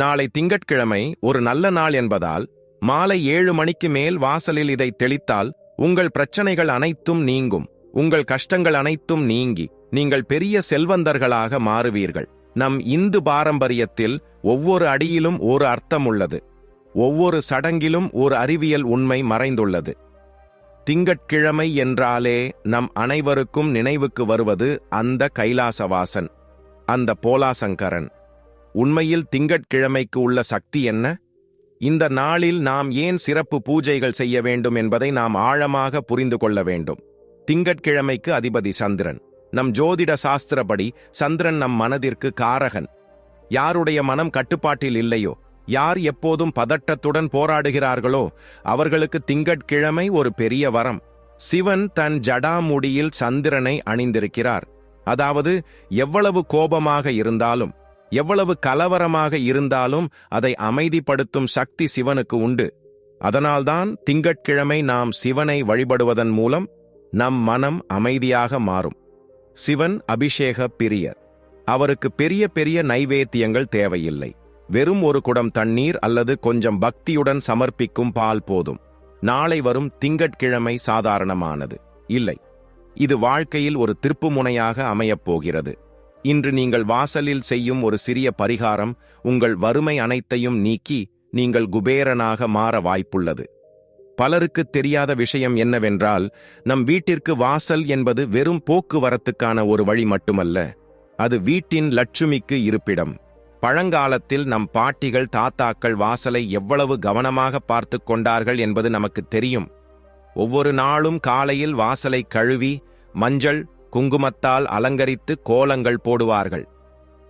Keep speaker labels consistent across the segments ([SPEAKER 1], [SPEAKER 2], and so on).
[SPEAKER 1] நாளை திங்கட்கிழமை ஒரு நல்ல நாள் என்பதால் மாலை ஏழு மணிக்கு மேல் வாசலில் இதை தெளித்தால் உங்கள் பிரச்சனைகள் அனைத்தும் நீங்கும். உங்கள் கஷ்டங்கள் அனைத்தும் நீங்கி நீங்கள் பெரிய செல்வந்தர்களாக மாறுவீர்கள். நம் இந்து பாரம்பரியத்தில் ஒவ்வொரு அடியிலும் ஒரு அர்த்தம் உள்ளது ஒவ்வொரு சடங்கிலும் ஒரு அறிவியல் உண்மை மறைந்துள்ளது. திங்கட்கிழமை என்றாலே நம் அனைவருக்கும் நினைவுக்கு வருவது அந்த கைலாசவாசன் அந்த போலாசங்கரன். உண்மையில் திங்கட்கிழமைக்கு உள்ள சக்தி என்ன? இந்த நாளில் நாம் ஏன் சிறப்பு பூஜைகள் செய்ய வேண்டும் என்பதை நாம் ஆழமாக புரிந்து கொள்ள வேண்டும். திங்கட்கிழமைக்கு அதிபதி சந்திரன். நம் ஜோதிட சாஸ்திரப்படி சந்திரன் நம் மனதிற்கு காரகன். யாருடைய மனம் கட்டுப்பாட்டில் இல்லையோ யார் எப்போதும் பதட்டத்துடன் போராடுகிறார்களோ அவர்களுக்கு திங்கட்கிழமை ஒரு பெரிய வரம். சிவன் தன் ஜடாமுடியில் சந்திரனை அணிந்திருக்கிறார். அதாவது எவ்வளவு கோபமாக இருந்தாலும் எவ்வளவு கலவரமாக இருந்தாலும் அதை அமைதிப்படுத்தும் சக்தி சிவனுக்கு உண்டு. அதனால்தான் திங்கட்கிழமை நாம் சிவனை வழிபடுவதன் மூலம் நம் மனம் அமைதியாக மாறும். சிவன் அபிஷேக பிரியர். அவருக்கு பெரிய பெரிய நைவேத்தியங்கள் தேவையில்லை. வெறும் ஒரு குடம் தண்ணீர் அல்லது கொஞ்சம் பக்தியுடன் சமர்ப்பிக்கும் பால் போதும். நாளை வரும் திங்கட்கிழமை சாதாரணமானது. இல்லை. இது வாழ்க்கையில் ஒரு திருப்புமுனையாக அமையப் போகிறது. இன்று நீங்கள் வாசலில் செய்யும் ஒரு சிறிய பரிகாரம் உங்கள் வறுமை அனைத்தையும் நீக்கி நீங்கள் குபேரனாக மாற வாய்ப்புள்ளது. பலருக்கு தெரியாத விஷயம் என்னவென்றால் நம் வீட்டிற்கு வாசல் என்பது வெறும் போக்குவரத்துக்கான ஒரு வழி மட்டுமல்ல அது வீட்டின் லட்சுமிக்கு இருப்பிடம். பழங்காலத்தில் நம் பாட்டிகள் தாத்தாக்கள் வாசலை எவ்வளவு கவனமாக பார்த்து கொண்டார்கள் என்பது நமக்கு தெரியும். ஒவ்வொரு நாளும் காலையில் வாசலை கழுவி மஞ்சள் குங்குமத்தால் அலங்கரித்து கோலங்கள் போடுவார்கள்.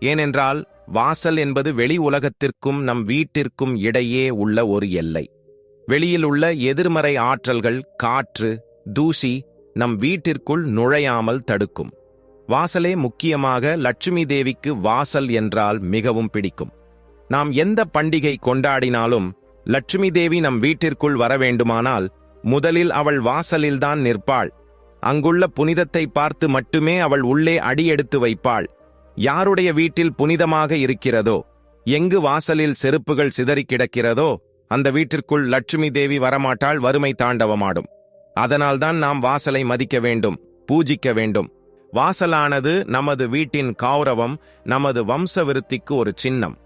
[SPEAKER 1] ஏனென்றால் வாசல் என்பது வெளி உலகத்திற்கும் நம் வீட்டிற்கும் இடையே உள்ள ஒரு எல்லை. வெளியில் உள்ள எதிர்மறை ஆற்றல்கள் காற்று தூசி நம் வீட்டிற்குள் நுழையாமல் தடுக்கும். வாசலே முக்கியமாக லட்சுமி தேவிக்கு வாசல் என்றால் மிகவும் பிடிக்கும். நாம் எந்த பண்டிகை கொண்டாடினாலும் லட்சுமி தேவி நம் வீட்டிற்குள் வர வேண்டுமானால் முதலில் அவள் வாசலில்தான் நிற்பாள். அங்குள்ள புனிதத்தை பார்த்து மட்டுமே அவள் உள்ளே அடியெடுத்து வைப்பாள். யாருடைய வீட்டில் புனிதமாக இருக்கிறதோ எங்கு வாசலில் செருப்புகள் சிதறி கிடக்கிறதோ அந்த வீட்டிற்குள் லட்சுமி தேவி வரமாட்டாள் வறுமை தாண்டவமாடும். அதனால்தான் நாம் வாசலை மதிக்க வேண்டும் பூஜிக்க வேண்டும். வாசலானது நமது வீட்டின் கௌரவம் நமது வம்ச விருத்திக்கு ஒரு சின்னம்.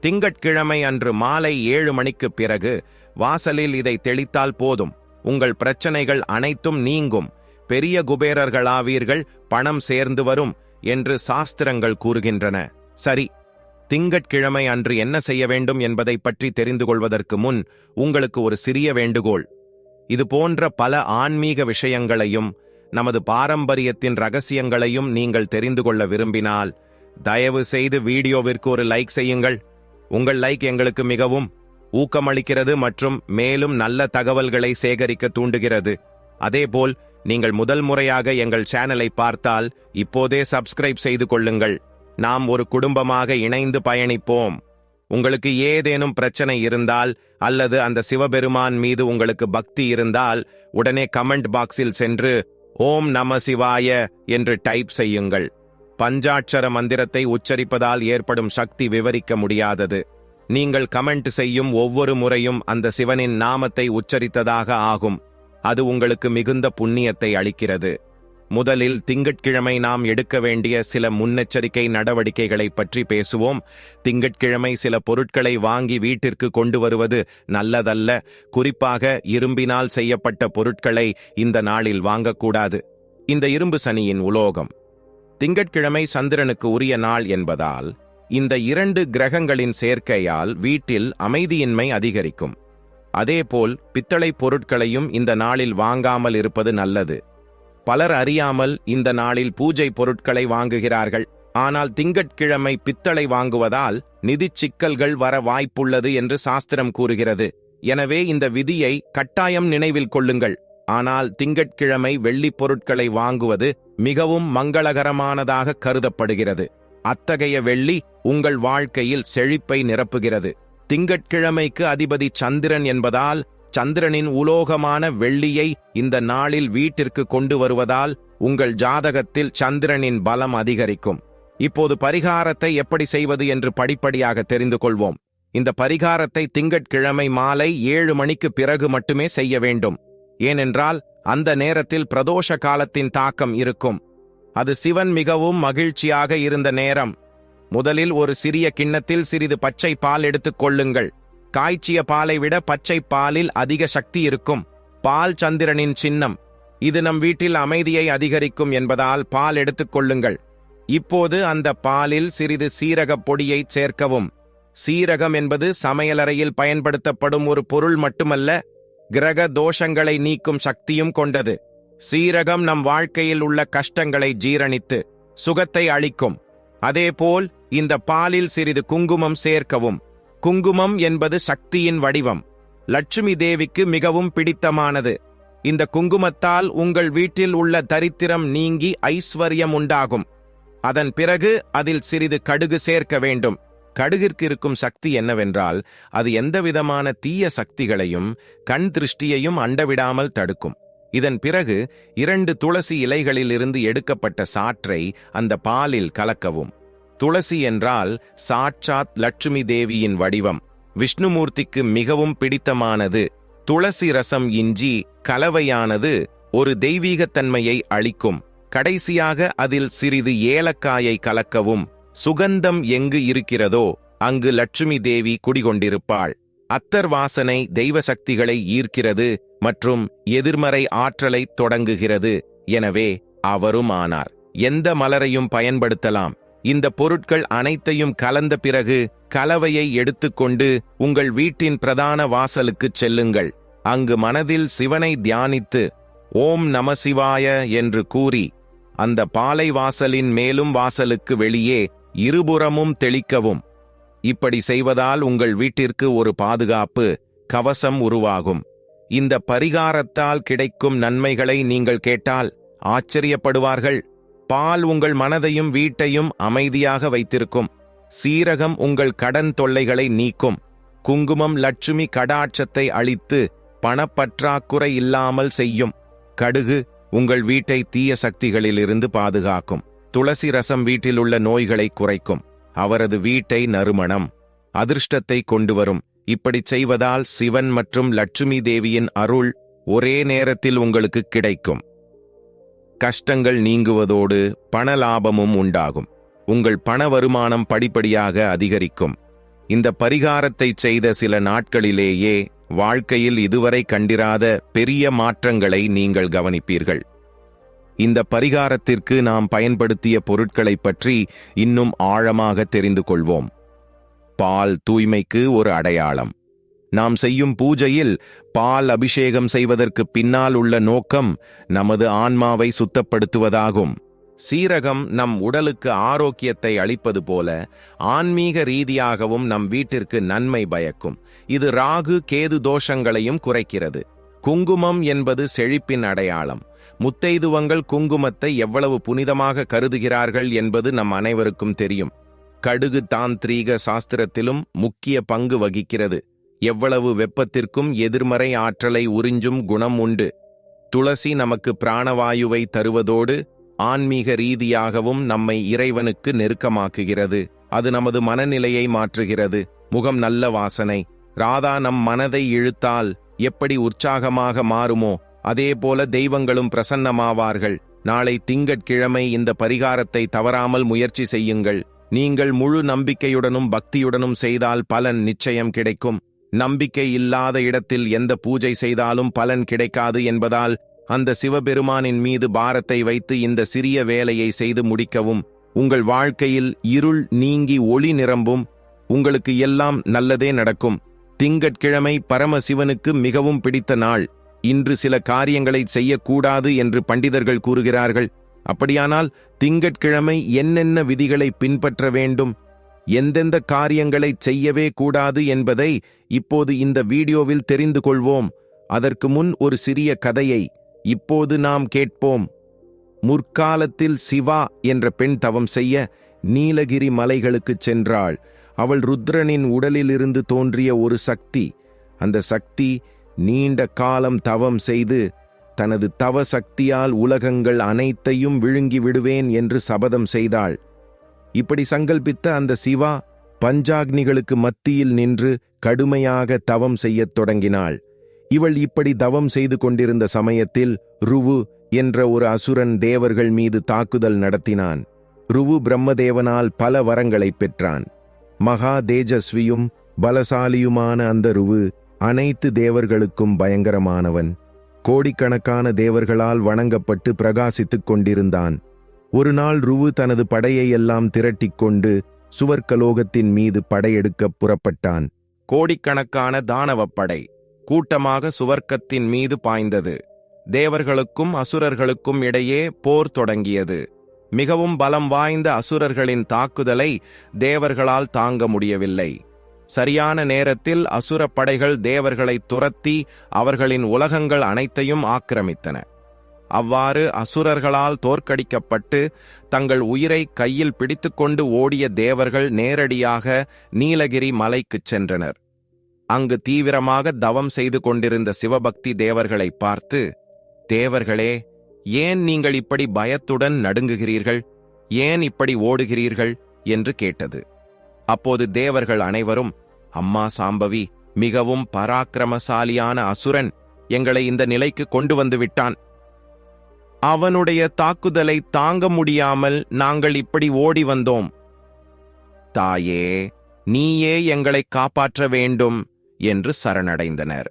[SPEAKER 1] திங்கட்கிழமை அன்று மாலை ஏழு மணிக்குப் பிறகு வாசலில் இதை தெளித்தால் போதும். உங்கள் பிரச்சனைகள் அனைத்தும் நீங்கும். பெரிய குபேரர்களாவீர்கள் பணம் சேர்ந்து வரும் என்று சாஸ்திரங்கள் கூறுகின்றன. சரி திங்கட்கிழமை அன்று என்ன செய்ய வேண்டும் என்பதை பற்றி தெரிந்து கொள்வதற்கு முன் உங்களுக்கு ஒரு சிறிய வேண்டுகோள். இது போன்ற பல ஆன்மீக விஷயங்களையும் நமது பாரம்பரியத்தின் ரகசியங்களையும் நீங்கள் தெரிந்து கொள்ள விரும்பினால் தயவு செய்து வீடியோவிற்கு ஒரு லைக் செய்யுங்கள். உங்கள் லைக் எங்களுக்கு மிகவும் ஊக்கமளிக்கிறது மற்றும் மேலும் நல்ல தகவல்களை சேகரிக்க தூண்டுகிறது. அதேபோல் நீங்கள் முதல் முறையாக எங்கள் சேனலை பார்த்தால் இப்போதே சப்ஸ்கிரைப் செய்து கொள்ளுங்கள். நாம் ஒரு குடும்பமாக இணைந்து பயணிப்போம். உங்களுக்கு ஏதேனும் பிரச்சனை இருந்தால் அல்லது அந்த சிவபெருமான் மீது உங்களுக்கு பக்தி இருந்தால் உடனே கமெண்ட் பாக்ஸில் சென்று ஓம் நம சிவாய என்று டைப் செய்யுங்கள். பஞ்சாட்சர மந்திரத்தை உச்சரிப்பதால் ஏற்படும் சக்தி விவரிக்க முடியாதது. நீங்கள் கமெண்ட் செய்யும் ஒவ்வொரு முறையும் அந்த சிவனின் நாமத்தை உச்சரித்ததாக ஆகும். அது உங்களுக்கு மிகுந்த புண்ணியத்தை அளிக்கிறது. முதலில் திங்கட்கிழமை நாம் எடுக்க வேண்டிய சில முன்னெச்சரிக்கை நடவடிக்கைகளை பற்றி பேசுவோம். திங்கட்கிழமை சில பொருட்களை வாங்கி வீட்டிற்கு கொண்டு வருவது நல்லதல்ல. குறிப்பாக இரும்பினால் செய்யப்பட்ட பொருட்களை இந்த நாளில் வாங்கக்கூடாது. இந்த இரும்பு சனியின் உலோகம். திங்கட்கிழமை சந்திரனுக்கு உரிய நாள் என்பதால் இந்த இரண்டு கிரகங்களின் சேர்க்கையால் வீட்டில் அமைதியின்மை அதிகரிக்கும். அதேபோல் பித்தளை பொருட்களையும் இந்த நாளில் வாங்காமல் இருப்பது நல்லது. பலர் அறியாமல் இந்த நாளில் பூஜை பொருட்களை வாங்குகிறார்கள். ஆனால் திங்கட்கிழமை பித்தளை வாங்குவதால் நிதிச் சிக்கல்கள் வர வாய்ப்புள்ளது என்று சாஸ்திரம் கூறுகிறது. எனவே இந்த விதியை கட்டாயம் நினைவில் கொள்ளுங்கள். ஆனால் திங்கட்கிழமை வெள்ளிப் பொருட்களை வாங்குவது மிகவும் மங்களகரமானதாக கருதப்படுகிறது. அத்தகைய வெள்ளி உங்கள் வாழ்க்கையில் செழிப்பை நிரப்புகிறது. திங்கட்கிழமைக்கு அதிபதி சந்திரன் என்பதால் சந்திரனின் உலோகமான வெள்ளியை இந்த நாளில் வீட்டிற்கு கொண்டு வருவதால் உங்கள் ஜாதகத்தில் சந்திரனின் பலம் அதிகரிக்கும். இப்போது பரிகாரத்தை எப்படி செய்வது என்று படிப்படியாக தெரிந்து கொள்வோம். இந்த பரிகாரத்தை திங்கட்கிழமை மாலை ஏழு மணிக்கு பிறகு மட்டுமே செய்ய வேண்டும். ஏனென்றால் அந்த நேரத்தில் பிரதோஷ காலத்தின் தாக்கம் இருக்கும். அது சிவன் மிகவும் மகிழ்ச்சியாக இருந்த நேரம். முதலில் ஒரு சிறிய கிண்ணத்தில் சிறிது பச்சை பால் எடுத்துக் கொள்ளுங்கள். காய்ச்சிய பாலை விட பச்சை பாலில் அதிக சக்தி இருக்கும். பால் சந்திரனின் சின்னம். இது நம் வீட்டில் அமைதியை அதிகரிக்கும் என்பதால் பால் எடுத்துக் கொள்ளுங்கள். இப்போது அந்த பாலில் சிறிது சீரகப் பொடியை சேர்க்கவும். சீரகம் என்பது சமையலறையில் பயன்படுத்தப்படும் ஒரு பொருள் மட்டுமல்ல கிரக தோஷங்களை நீக்கும் சக்தியும் கொண்டது. சீரகம் நம் வாழ்க்கையில் உள்ள கஷ்டங்களை ஜீரணித்து சுகத்தை அளிக்கும். அதேபோல் இந்த பாலில் சிறிது குங்குமம் சேர்க்கவும். குங்குமம் என்பது சக்தியின் வடிவம். லட்சுமி தேவிக்கு மிகவும் பிடித்தமானது. இந்த குங்குமத்தால் உங்கள் வீட்டில் உள்ள தரித்திரம் நீங்கி ஐஸ்வர்யம் உண்டாகும். அதன் பிறகு அதில் சிறிது கடுகு சேர்க்க வேண்டும். கடுகிற்கு இருக்கும் சக்தி என்னவென்றால் அது எந்தவிதமான தீய சக்திகளையும் கண் திருஷ்டியையும் அண்டவிடாமல் தடுக்கும். இதன் பிறகு இரண்டு துளசி இலைகளிலிருந்து எடுக்கப்பட்ட சாற்றை அந்த பாலில் கலக்கவும். துளசி என்றால் சாட்சாத் லட்சுமி தேவியின் வடிவம். விஷ்ணுமூர்த்திக்கு மிகவும் பிடித்தமானது. துளசி ரசம் இஞ்சி கலவையானது ஒரு தெய்வீகத்தன்மையை அளிக்கும். கடைசியாக அதில் சிறிது ஏலக்காயை கலக்கவும். சுகந்தம் எங்கு இருக்கிறதோ அங்கு லட்சுமி தேவி குடிகொண்டிருப்பாள். அத்தர் வாசனை தெய்வ சக்திகளை ஈர்க்கிறது மற்றும் எதிர்மறை ஆற்றலை தொடங்குகிறது. எனவே அவரும் ஆனார். எந்த மலரையும் பயன்படுத்தலாம். இந்த பொருட்கள் அனைத்தையும் கலந்த பிறகு கலவையை எடுத்துக்கொண்டு உங்கள் வீட்டின் பிரதான வாசலுக்குச் செல்லுங்கள். அங்கு மனதில் சிவனை தியானித்து ஓம் நம சிவாய என்று கூறி அந்த பாலை வாசலின் மேலும் வாசலுக்கு வெளியே இருபுறமும் தெளிக்கவும். இப்படி செய்வதால் உங்கள் வீட்டிற்கு ஒரு பாதுகாப்பு கவசம் உருவாகும். இந்த பரிகாரத்தால் கிடைக்கும் நன்மைகளை நீங்கள் கேட்டால் ஆச்சரியப்படுவார்கள். பால் உங்கள் மனதையும் வீட்டையும் அமைதியாக வைத்திருக்கும். சீரகம் உங்கள் கடன் தொல்லைகளை நீக்கும். குங்குமம் லட்சுமி கடாட்சத்தை அளித்து பணப்பற்றாக்குறை இல்லாமல் செய்யும். கடுகு உங்கள் வீட்டை தீய சக்திகளிலிருந்து பாதுகாக்கும். துளசி ரசம் வீட்டிலுள்ள நோய்களை குறைக்கும். அவரது வீட்டை நறுமணம். அதிர்ஷ்டத்தை கொண்டு வரும் இப்படிச் செய்வதால் சிவன் மற்றும் லட்சுமி தேவியின் அருள் ஒரே நேரத்தில் உங்களுக்கு கிடைக்கும். கஷ்டங்கள் நீங்குவதோடு பண லாபமும் உண்டாகும். உங்கள் பண வருமானம் படிப்படியாக அதிகரிக்கும். இந்த பரிகாரத்தை செய்த சில நாட்களிலேயே வாழ்க்கையில் இதுவரை கண்டிராத பெரிய மாற்றங்களை நீங்கள் கவனிப்பீர்கள். இந்த பரிகாரத்திற்கு நாம் பயன்படுத்திய பொருட்களைப் பற்றி இன்னும் ஆழமாக தெரிந்து கொள்வோம். பால் தூய்மைக்கு ஒரு அடையாளம். நாம் செய்யும் பூஜையில் பால் அபிஷேகம் செய்வதற்கு பின்னால் உள்ள நோக்கம் நமது ஆன்மாவை சுத்தப்படுத்துவதாகும். சீரகம் நம் உடலுக்கு ஆரோக்கியத்தை அளிப்பது போல ஆன்மீக ரீதியாகவும் நம் வீட்டிற்கு நன்மை பயக்கும். இது ராகு கேது தோஷங்களையும் குறைக்கிறது. குங்குமம் என்பது செழிப்பின் அடையாளம். முத்தைதுவங்கள் குங்குமத்தை எவ்வளவு புனிதமாக கருதுகிறார்கள் என்பது நம் அனைவருக்கும் தெரியும். கடுகு தாந்திரீக சாஸ்திரத்திலும் முக்கிய பங்கு வகிக்கிறது. எவ்வளவு வெப்பத்திற்கும் எதிர்மறை ஆற்றலை உறிஞ்சும் குணம் உண்டு. துளசி நமக்கு பிராணவாயுவை தருவதோடு ஆன்மீக ரீதியாகவும் நம்மை இறைவனுக்கு நெருக்கமாக்குகிறது. அது நமது மனநிலையை மாற்றுகிறது. முகம் நல்ல வாசனை. ராதா நம் மனதை இழுத்தால் எப்படி உற்சாகமாக மாறுமோ அதேபோல தெய்வங்களும் பிரசன்னமாவார்கள். நாளை திங்கட்கிழமை இந்த பரிகாரத்தை தவறாமல் முயற்சி செய்யுங்கள். நீங்கள் முழு நம்பிக்கையுடனும் பக்தியுடனும் செய்தால் பலன் நிச்சயம் கிடைக்கும். நம்பிக்கை இல்லாத இடத்தில் எந்த பூஜை செய்தாலும் பலன் கிடைக்காது என்பதால் அந்த சிவபெருமானின் மீது பாரத்தை வைத்து இந்த சிறிய வேலையை செய்து முடிக்கவும். உங்கள் வாழ்க்கையில் இருள் நீங்கி ஒளி நிரம்பும். உங்களுக்கு எல்லாம் நல்லதே நடக்கும். திங்கட்கிழமை பரமசிவனுக்கு மிகவும் பிடித்த நாள். இன்று சில காரியங்களை செய்யக்கூடாது என்று பண்டிதர்கள் கூறுகிறார்கள். அப்படியானால் திங்கட்கிழமை என்னென்ன விதிகளை பின்பற்ற வேண்டும்? எந்தெந்த காரியங்களை செய்யவே கூடாது என்பதை இப்போது இந்த வீடியோவில் தெரிந்து கொள்வோம். அதற்கு முன் ஒரு சிறிய கதையை இப்போது நாம் கேட்போம். முற்காலத்தில் சிவா என்ற பெண் தவம் செய்ய நீலகிரி மலைகளுக்குச் சென்றாள். அவள் ருத்ரனின் உடலிலிருந்து தோன்றிய ஒரு சக்தி. அந்த சக்தி நீண்ட காலம் தவம் செய்து தனது தவ சக்தியால் உலகங்கள் அனைத்தையும் விழுங்கி விடுவேன் என்று சபதம் செய்தாள். இப்படி சங்கல்பித்த அந்த சிவா பஞ்சாக்னிகளுக்கு மத்தியில் நின்று கடுமையாக தவம் செய்யத் தொடங்கினாள். இவள் இப்படி தவம் செய்து கொண்டிருந்த சமயத்தில் ருவு என்ற ஒரு அசுரன் தேவர்கள் மீது தாக்குதல் நடத்தினான். ருவு பிரம்மதேவனால் பல வரங்களைப் பெற்றான். மகா தேஜஸ்வியும் பலசாலியுமான அந்த ருவு அனைத்து தேவர்களுக்கும் பயங்கரமானவன். கோடிக்கணக்கான தேவர்களால் வணங்கப்பட்டு பிரகாசித்துக் கொண்டிருந்தான். ஒரு நாள் ருவு தனது படையை திரட்டிக்கொண்டு திரட்டிக் கொண்டு சுவர்க்கலோகத்தின் மீது படையெடுக்கப் புறப்பட்டான். கோடிக்கணக்கான தானவப்படை கூட்டமாக சுவர்க்கத்தின் மீது பாய்ந்தது. தேவர்களுக்கும் அசுரர்களுக்கும் இடையே போர் தொடங்கியது. மிகவும் பலம் வாய்ந்த அசுரர்களின் தாக்குதலை தேவர்களால் தாங்க முடியவில்லை. சரியான நேரத்தில் அசுர படைகள் தேவர்களை துரத்தி அவர்களின் உலகங்கள் அனைத்தையும் ஆக்கிரமித்தன. அவ்வாறு அசுரர்களால் தோற்கடிக்கப்பட்டு தங்கள் உயிரை கையில் பிடித்துக்கொண்டு ஓடிய தேவர்கள் நேரடியாக நீலகிரி மலைக்குச் சென்றனர். அங்கு தீவிரமாக தவம் செய்து கொண்டிருந்த சிவபக்தி தேவர்களை பார்த்து தேவர்களே ஏன் நீங்கள் இப்படி பயத்துடன் நடுங்குகிறீர்கள்? ஏன் இப்படி ஓடுகிறீர்கள்? என்று கேட்டது. அப்போது தேவர்கள் அனைவரும் அம்மா சாம்பவி மிகவும் பராக்கிரமசாலியான அசுரன் எங்களை இந்த நிலைக்கு கொண்டு வந்து விட்டான். அவனுடைய தாக்குதலை தாங்க முடியாமல் நாங்கள் இப்படி ஓடி வந்தோம். தாயே நீயே எங்களை காப்பாற்ற வேண்டும் என்று சரணடைந்தனர்.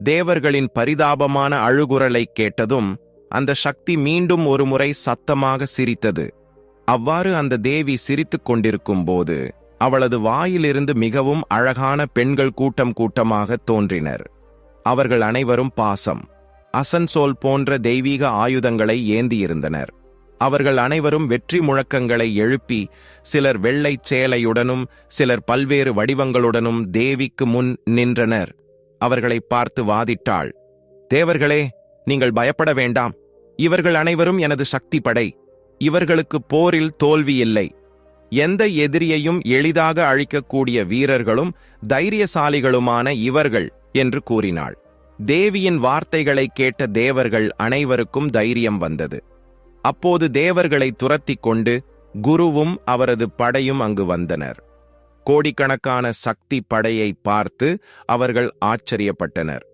[SPEAKER 1] தேவர்களின் பரிதாபமான அழுகுரலை கேட்டதும் அந்த சக்தி மீண்டும் ஒருமுறை சத்தமாக சிரித்தது. அவ்வாறு அந்த தேவி சிரித்துக் கொண்டிருக்கும் போது அவளது வாயிலிருந்து மிகவும் அழகான பெண்கள் கூட்டம் கூட்டமாக தோன்றினர். அவர்கள் அனைவரும் பாசம் அசன்சோல் போன்ற தெய்வீக ஆயுதங்களை ஏந்தியிருந்தனர். அவர்கள் அனைவரும் வெற்றி முழக்கங்களை எழுப்பி சிலர் வெள்ளைச் சேலையுடனும் சிலர் பல்வேறு வடிவங்களுடனும் தேவிக்கு முன் நின்றனர். அவர்களை பார்த்து வாதிட்டாள் தேவர்களே நீங்கள் பயப்பட வேண்டாம். இவர்கள் அனைவரும் எனது சக்தி படை இவர்களுக்கு போரில் தோல்வி இல்லை. எந்த எதிரியையும் எளிதாக அழிக்கக்கூடிய வீரர்களும் தைரியசாலிகளுமான இவர்கள் என்று கூறினாள். தேவியின் வார்த்தைகளை கேட்ட தேவர்கள் அனைவருக்கும் தைரியம் வந்தது. அப்போது தேவர்களை துரத்திக் கொண்டு குருவும் அவரது படையும் அங்கு வந்தனர். கோடிக்கணக்கான சக்தி படையை பார்த்து அவர்கள் ஆச்சரியப்பட்டனர்.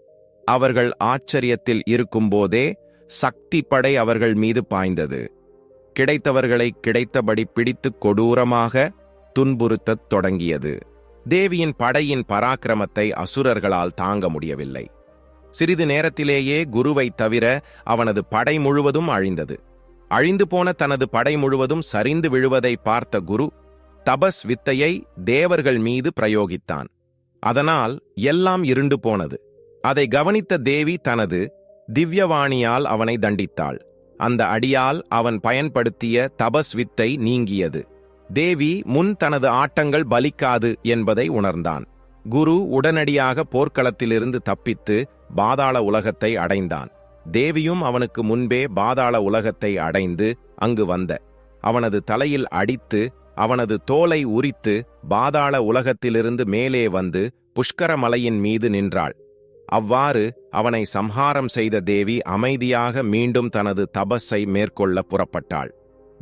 [SPEAKER 1] அவர்கள் ஆச்சரியத்தில் இருக்கும்போதே சக்தி படை அவர்கள் மீது பாய்ந்தது. கிடைத்தவர்களை கிடைத்தபடி பிடித்து கொடூரமாக துன்புறுத்தத் தொடங்கியது. தேவியின் படையின் பராக்கிரமத்தை அசுரர்களால் தாங்க முடியவில்லை. சிறிது நேரத்திலேயே குருவை தவிர அவனது படை முழுவதும் அழிந்தது. அழிந்து போன தனது படை முழுவதும் சரிந்து விழுவதை பார்த்த குரு தபஸ் வித்தையை தேவர்கள் மீது பிரயோகித்தான். அதனால் எல்லாம் இருண்டு போனது. அதை கவனித்த தேவி தனது திவ்யவாணியால் அவனை தண்டித்தாள். அந்த அடியால் அவன் பயன்படுத்திய தபஸ் வித்தை நீங்கியது. தேவி முன் தனது ஆட்டங்கள் பலிக்காது என்பதை உணர்ந்தான். குரு உடனடியாக போர்க்களத்திலிருந்து தப்பித்து பாதாள உலகத்தை அடைந்தான். தேவியும் அவனுக்கு முன்பே பாதாள உலகத்தை அடைந்து அங்கு வந்த. அவனது தலையில் அடித்து அவனது தோலை உரித்து பாதாள உலகத்திலிருந்து மேலே வந்து புஷ்கர மலையின் மீது நின்றாள். அவ்வாறு அவனை சம்ஹாரம் செய்த தேவி அமைதியாக மீண்டும் தனது தபஸை மேற்கொள்ள புறப்பட்டாள்.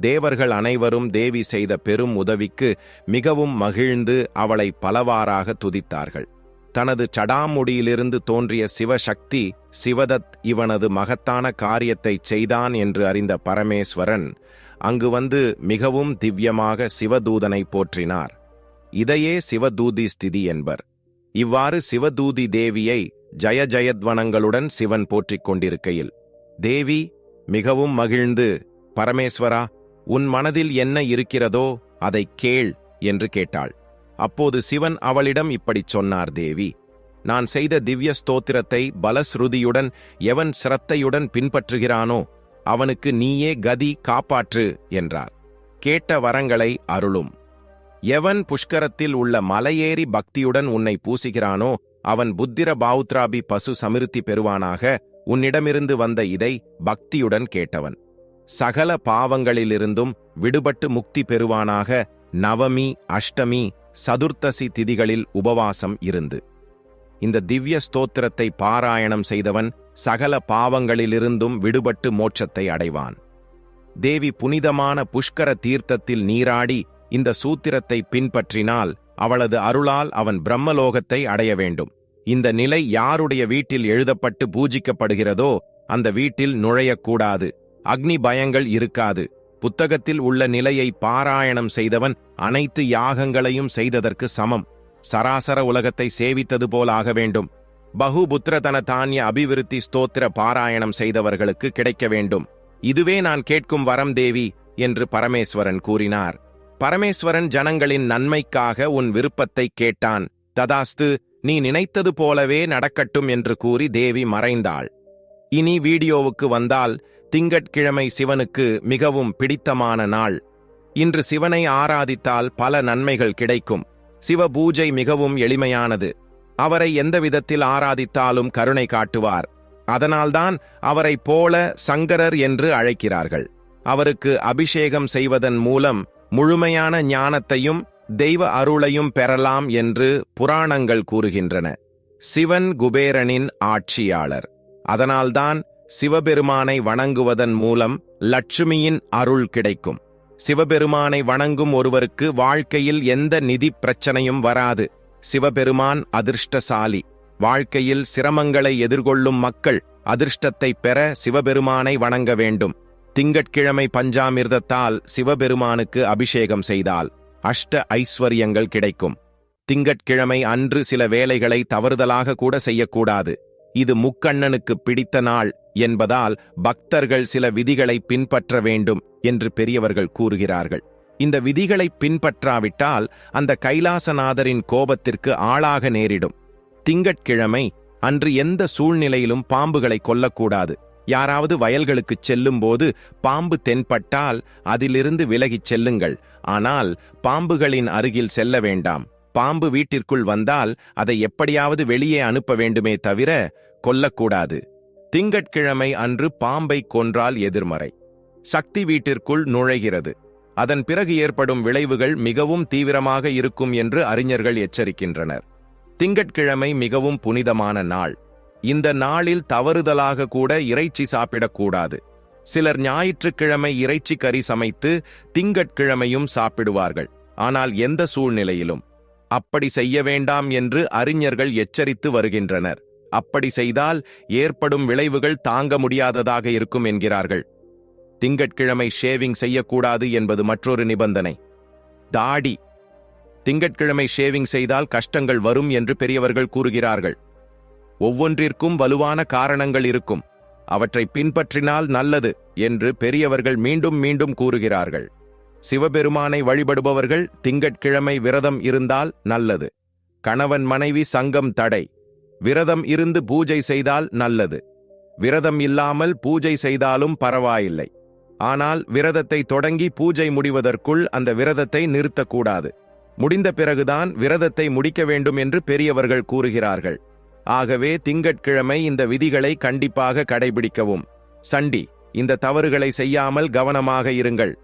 [SPEAKER 1] தேவர்கள் அனைவரும் தேவி செய்த பெரும் உதவிக்கு மிகவும் மகிழ்ந்து அவளை பலவாறாக துதித்தார்கள். தனது சடாமுடியிலிருந்து தோன்றிய சிவசக்தி சிவதத் இவனது மகத்தான காரியத்தை செய்தான் என்று அறிந்த பரமேஸ்வரன் அங்கு வந்து மிகவும் திவ்யமாக சிவதூதனை போற்றினார். இதையே சிவதூதி ஸ்திதி என்பர். இவ்வாறு சிவதூதி தேவியை ஜய ஜயத்வனங்களுடன் சிவன் போற்றிக் கொண்டிருக்கையில் தேவி மிகவும் மகிழ்ந்து பரமேஸ்வரா உன் மனதில் என்ன இருக்கிறதோ அதை கேள் என்று கேட்டாள். அப்போது சிவன் அவளிடம் இப்படிச் சொன்னார் தேவி நான் செய்த திவ்ய ஸ்தோத்திரத்தை பலஸ்ருதியுடன் எவன் சிரத்தையுடன் பின்பற்றுகிறானோ அவனுக்கு நீயே கதி காப்பாற்று என்றார். கேட்ட வரங்களை அருளும். எவன் புஷ்கரத்தில் உள்ள மலையேறி பக்தியுடன் உன்னை பூசுகிறானோ அவன் புத்திர பாவுத்ராபி பசு சமிருத்தி பெறுவானாக உன்னிடமிருந்து வந்த இதை பக்தியுடன் கேட்டவன். சகல பாவங்களிலிருந்தும் விடுபட்டு முக்தி பெறுவானாக நவமி அஷ்டமி சதுர்த்தசி திதிகளில் உபவாசம் இருந்து. இந்த திவ்ய ஸ்தோத்திரத்தை பாராயணம் செய்தவன் சகல பாவங்களிலிருந்தும் விடுபட்டு மோட்சத்தை அடைவான். தேவி புனிதமான புஷ்கர தீர்த்தத்தில் நீராடி இந்த சூத்திரத்தை பின்பற்றினால் அவளது அருளால் அவன் பிரம்மலோகத்தை அடைய வேண்டும். இந்த நிலை யாருடைய வீட்டில் எழுதப்பட்டு பூஜிக்கப்படுகிறதோ அந்த வீட்டில் நுழையக்கூடாது. அக்னி பயங்கள் இருக்காது. புத்தகத்தில் உள்ள நிலையை பாராயணம் செய்தவன் அனைத்து யாகங்களையும் செய்ததற்கு சமம். சராசர உலகத்தை சேவித்தது போல் ஆக வேண்டும். பகுபுத்திரதன தானிய அபிவிருத்தி ஸ்தோத்திர பாராயணம் செய்தவர்களுக்கு கிடைக்க வேண்டும். இதுவே நான் கேட்கும் வரம் தேவி என்று பரமேஸ்வரன் கூறினார். பரமேஸ்வரன் ஜனங்களின் நன்மைக்காக உன் விருப்பத்தை கேட்டான். ததாஸ்து நீ நினைத்தது போலவே நடக்கட்டும் என்று கூறி தேவி மறைந்தாள். இனி வீடியோவுக்கு வந்தால் திங்கட்கிழமை சிவனுக்கு மிகவும் பிடித்தமான நாள். இன்று சிவனை ஆராதித்தால் பல நன்மைகள் கிடைக்கும். சிவ பூஜை மிகவும் எளிமையானது. அவரை எந்த விதத்தில் ஆராதித்தாலும் கருணை காட்டுவார். அதனால்தான் அவரைப் போல சங்கரர் என்று அழைக்கிறார்கள். அவருக்கு அபிஷேகம் செய்வதன் மூலம் முழுமையான ஞானத்தையும் தெய்வ அருளையும் பெறலாம் என்று புராணங்கள் கூறுகின்றன. சிவன் குபேரனின் ஆட்சியாளர். அதனால்தான் சிவபெருமானை வணங்குவதன் மூலம் லட்சுமியின் அருள் கிடைக்கும். சிவபெருமானை வணங்கும் ஒருவருக்கு வாழ்க்கையில் எந்த நிதி பிரச்சனையும் வராது. சிவபெருமான் அதிர்ஷ்டசாலி. வாழ்க்கையில் சிரமங்களை எதிர்கொள்ளும் மக்கள் அதிர்ஷ்டத்தை பெற சிவபெருமானை வணங்க வேண்டும். திங்கட்கிழமை பஞ்சாமிர்தத்தால் சிவபெருமானுக்கு அபிஷேகம் செய்தால் அஷ்ட ஐஸ்வர்யங்கள் கிடைக்கும். திங்கட்கிழமை அன்று சில வேலைகளை தவறுதலாக கூட செய்யக்கூடாது. இது முக்கண்ணனுக்கு பிடித்த நாள் என்பதால் பக்தர்கள் சில விதிகளை பின்பற்ற வேண்டும் என்று பெரியவர்கள் கூறுகிறார்கள். இந்த விதிகளை பின்பற்றாவிட்டால் அந்த கைலாசநாதரின் கோபத்திற்கு ஆளாக நேரிடும். திங்கட்கிழமை அன்று எந்த சூழ்நிலையிலும் பாம்புகளை கொல்லக்கூடாது. யாராவது வயல்களுக்குச் செல்லும்போது பாம்பு தென்பட்டால் அதிலிருந்து விலகிச் செல்லுங்கள். ஆனால் பாம்புகளின் அருகில் செல்ல வேண்டாம். பாம்பு வீட்டிற்குள் வந்தால் அதை எப்படியாவது வெளியே அனுப்ப வேண்டுமே தவிர கொல்லக்கூடாது. திங்கட்கிழமை அன்று பாம்பை கொன்றால் எதிர்மறை. சக்தி வீட்டிற்குள் நுழைகிறது. அதன் பிறகு ஏற்படும் விளைவுகள் மிகவும் தீவிரமாக இருக்கும் என்று அறிஞர்கள் எச்சரிக்கின்றனர். திங்கட்கிழமை மிகவும் புனிதமான நாள். இந்த நாளில் தவறுதலாக கூட இறைச்சி சாப்பிடக்கூடாது. சிலர் ஞாயிற்றுக்கிழமை இறைச்சி கறி சமைத்து திங்கட்கிழமையும் சாப்பிடுவார்கள். ஆனால் எந்த சூழ்நிலையிலும். அப்படி செய்ய வேண்டாம் என்று அறிஞர்கள் எச்சரித்து வருகின்றனர். அப்படி செய்தால் ஏற்படும் விளைவுகள் தாங்க முடியாததாக இருக்கும் என்கிறார்கள். திங்கட்கிழமை ஷேவிங் செய்யக்கூடாது என்பது மற்றொரு நிபந்தனை. தாடி. திங்கட்கிழமை ஷேவிங் செய்தால் கஷ்டங்கள் வரும் என்று பெரியவர்கள் கூறுகிறார்கள். ஒவ்வொன்றிற்கும் வலுவான காரணங்கள் இருக்கும். அவற்றை பின்பற்றினால் நல்லது என்று பெரியவர்கள் மீண்டும் மீண்டும் கூறுகிறார்கள். சிவபெருமானை வழிபடுபவர்கள் திங்கட்கிழமை விரதம் இருந்தால் நல்லது. கணவன் மனைவி சங்கம் தடை. விரதம் இருந்து பூஜை செய்தால் நல்லது. விரதம் இல்லாமல் பூஜை செய்தாலும் பரவாயில்லை. ஆனால் விரதத்தை தொடங்கி பூஜை முடிவதற்குள் அந்த விரதத்தை நிறுத்தக்கூடாது. முடிந்த பிறகுதான் விரதத்தை முடிக்க வேண்டும் என்று பெரியவர்கள் கூறுகிறார்கள். ஆகவே திங்கட்கிழமை இந்த விதிகளை கண்டிப்பாக கடைபிடிக்கவும். சண்டி இந்த தவறுகளை செய்யாமல் கவனமாக இருங்கள்.